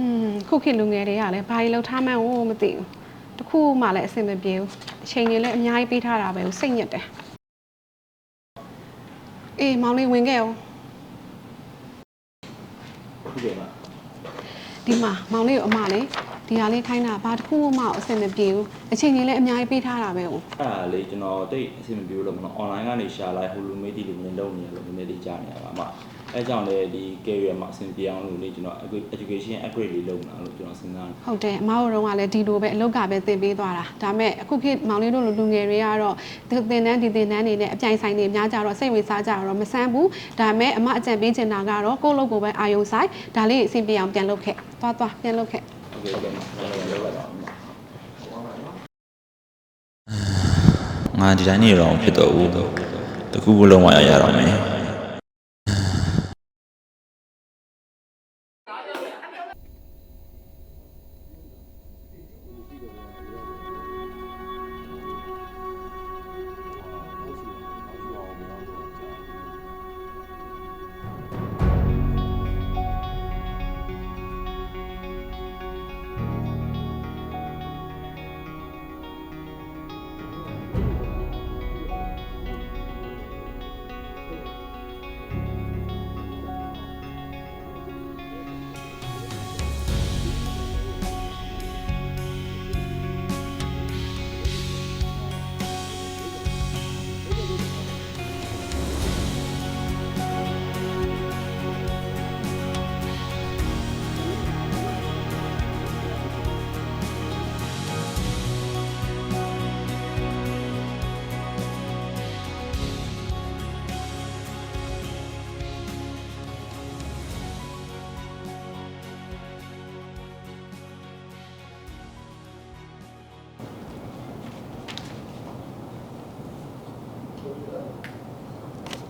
อืมခုခေတ်လူငယ်တွေကလည်းဘာကြီးလောက်ထားမှန်းကိုမသိဘူးတခုမှလည်းအဆင်မပြေဘူးအချိန်ကြီးလည်းအများကြီးပေးထားတာပဲကိုစိတ်ညစ်တယ်အေးမောင်လေးဝင်ခဲ့အောင်ဟုတ်ကဲ့ပါဒီမှာမောင်လေးကိုအမလေးဒီဟာလေးခိုင်းတာဘာတစ်ခုမှအဆင်မပြေဘူးအချိန်ကြီးလည်းအများကြီးပေးထားတာပဲကိုအဲ့ဒါလေကျွန်တော်တိတ်အဆင်မပြေဘူးလို့မနော် online ကနေရှာလိုက်ဟိုလိုမေးတီလိုမျိုးလုပ်နေရလို့နည်းနည်းလေးကြားနေရပါအမ အဲကြောင့်လေဒီ career မှာအဆင်ပြေအောင်လို့လေကျွန်တော် education upgrade လေးလုပ်နေတာလို့ကျွန်တော်စဉ်းစားနေဟုတ်တယ်အမတို့တော့ကလည်းဒီလိုပဲအလုပ်ကပဲသင်ပေးသွားတာဒါပေမဲ့အခုခေတ်မောင်လေးတို့လိုလူငယ်တွေကတော့ဒီသင်တန်းဒီသင်တန်းတွေနဲ့အပြိုင်ဆိုင်တွေများကြတော့စိတ်ဝင်စားကြတော့မဆန်းဘူးဒါပေမဲ့အမအကြံပေးချင်တာကတော့ကိုယ့်လုပ်ကိုပဲအာယုံဆိုင်ဒါလေးအဆင်ပြေအောင်ပြန်လုပ်ခဲ့သွားသွားပြန်လုပ်ခဲ့ဟုတ်ကဲ့ဟုတ်ကဲ့မလုပ်လိုက်ပါဦးငါဒီတိုင်းနေတော့ဖြစ်တော့ဘူးတခုဘလုံးဝရရတော့မယ်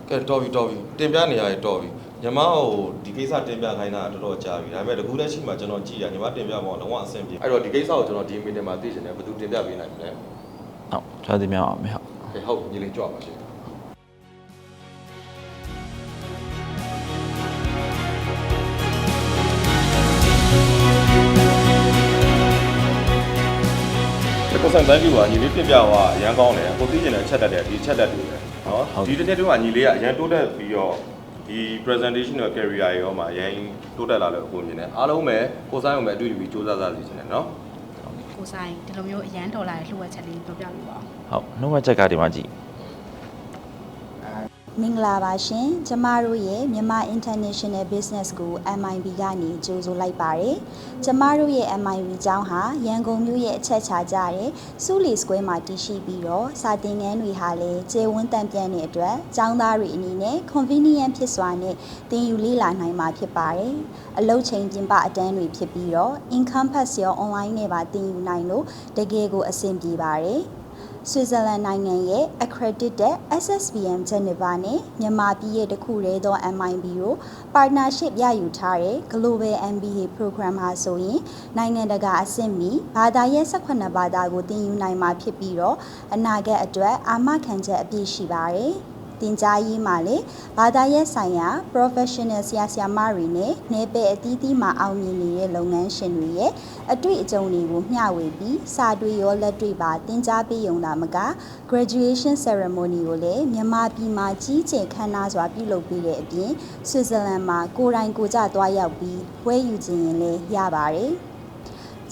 ကဲတော်ပြီတော်ပြီတင်ပြနေရရင်တော်ပြီညီမဟိုဒီကိစ္စတင်ပြခိုင်းတာတော်တော်ကြာပြီဒါပေမဲ့တကူလက်ရှိမှာကျွန်တော်ကြည့်ရညီမတင်ပြမှာလုံးဝအဆင်ပြေအဲ့တော့ဒီကိစ္စကိုကျွန်တော်ဒီမီတင်မှာသိချင်တယ်ဘယ်သူတင်ပြပေးနိုင်မလဲဟုတ်ကျွန်တော်ဒီမြောက်အောင်မယ်ဟုတ်ကဲဟုတ်ညီလေးကြွပါရှင် ကိုစံတန်းပြပါညီလေးပြင်ပြဟွာအရန်ကောင်းတယ်ကိုသိကျင်တဲ့အချက်တက်တယ်ဒီအချက်တက်တွေပဲနော်ဒီတစ်ချက်တော့ညီလေးကအရန်တိုးတက်ပြီးတော့ဒီ presentation နဲ့ career ရောမှာအရန်တိုးတက်လာလို့အခုမြင်တယ်အားလုံးပဲကိုဆိုင်အောင်ပဲအတူတူပြီးစူးစမ်းစားစီချင်တယ်နော်ကိုဆိုင်ဒီလိုမျိုးအရန်ဒေါ်လာရဲ့လှုပ်ဝက်ချက်လေးပြောပြလို့ပါအောင်ဟုတ်နှုတ်ဝချက်ကဒီမှာကြည့် မင်္ဂလာပါရှင်ကျမတို့ရဲ့မြန်မာ International Business School MIB ကနေကြိုဆိုလိုက်ပါတယ်ကျမတို့ရဲ့ MIB ကျောင်းဟာရန်ကုန်မြို့ရဲ့အချက်ချာကြတဲ့စူလီစကွဲမှာတည်ရှိပြီးတော့စာသင်ခန်းတွေဟာလည်းကျေဝန်းတန်ပြန်တဲ့အတွက်ကျောင်းသားတွေအနေနဲ့ convenient ဖြစ်စွာနဲ့သင်ယူလေ့လာနိုင်မှာဖြစ်ပါတယ်အလုပ်ချိန်ပြင်ပအတန်းတွေဖြစ်ပြီးတော့ income pass ရော online နဲ့ပါသင်ယူနိုင်လို့တကယ်ကိုအဆင်ပြေပါတယ် ဆွစ်ဇာလန်နိုင်ငံရဲ့ accredited SSBM Geneva နဲ့မြန်မာပြည်ရဲ့တခုတည်းသော MIB တို့ partnership ရယူထားတဲ့ Global MBA program ဟာဆိုရင်နိုင်ငံတကာအဆင့်မီဘာသာရပ်18ဘာသာကိုသင်ယူနိုင်မှာဖြစ်ပြီးတော့အနာဂတ်အတွက်အာမခံချက်အပြည့်ရှိပါတယ်။ တင် जा ရေးမှာလေဘာသာရပ်ဆိုင်ရာ professional ဆရာဆရာမတွေနဲ့နယ်ပယ်အသီးသီးမှာအောင်မြင်နေတဲ့လုပ်ငန်းရှင်တွေရဲ့အတွေ့အကြုံတွေကိုမျှဝေပြီးစာတွေရောလက်တွေပါတင် जा ပေးရုံသာမက graduation ceremony ကိုလည်းမြန်မာပြည်မှာကြီးကျယ်ခမ်းနားစွာပြုလုပ်ပေးတဲ့အပြင်ဆွစ်ဇာလန်မှာကိုယ်တိုင်ကိုယ်ကျသွားရောက်ပြီးပွဲယူခြင်းရင်လည်းရပါတယ်။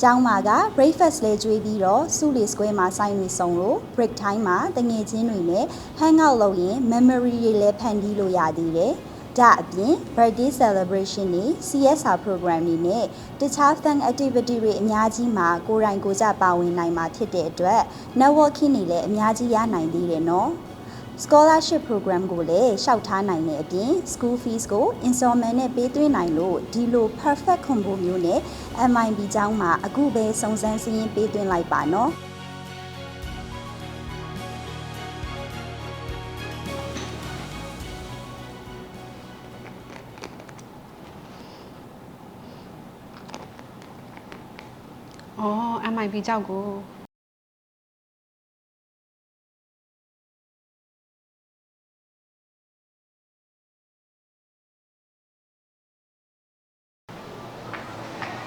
ကျောင်းမှာက breakfast လဲကျွေးပြီးတော့စုလီ square မှာဆိုင်နေဆောင်လို့ break time မှာတငယ်ချင်းတွေနဲ့ hang out လုပ်ရင် memory တွေလည်းဖန်တီးလို့ရသေးတယ်။ဒါအပြင် birthday celebration တွေ CSR program တွေနဲ့တခြား fun activity တွေအများကြီးမှာကိုယ်တိုင်ကိုယ်ကျပါဝင်နိုင်မှာဖြစ်တဲ့အတွက် networking တွေလည်းအများကြီးရနိုင်သေးတယ်နော်။ scholarship program ကိုလည်းရှောက်ထားနိုင်တဲ့အပြင် school fees ကို installment နဲ့ပေးသွင်းနိုင်လို့ဒီလို perfect combo မျိုးနဲ့ MIB ကျောင်းမှာအခုပဲစုံစမ်းစည်းရင်းပေးသွင်းလိုက်ပါနော်။อ๋อ MIB ကြောက်ကို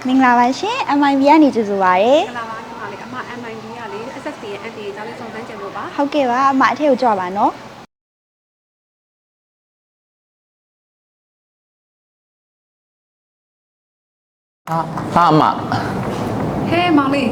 မင်္ဂလာပါရှင် MIB ကနေကြိုဆိုပါရစေကလာပါညီမလေးအမ MIB ကလေ SSD ရဲ့ NDA ကြောင့်လေးစုံစမ်းကြလို့ပါဟုတ်ကဲ့ပါအမအထက်ကိုကြွပါနော်ဟာဟာအမဟဲမောင်လေး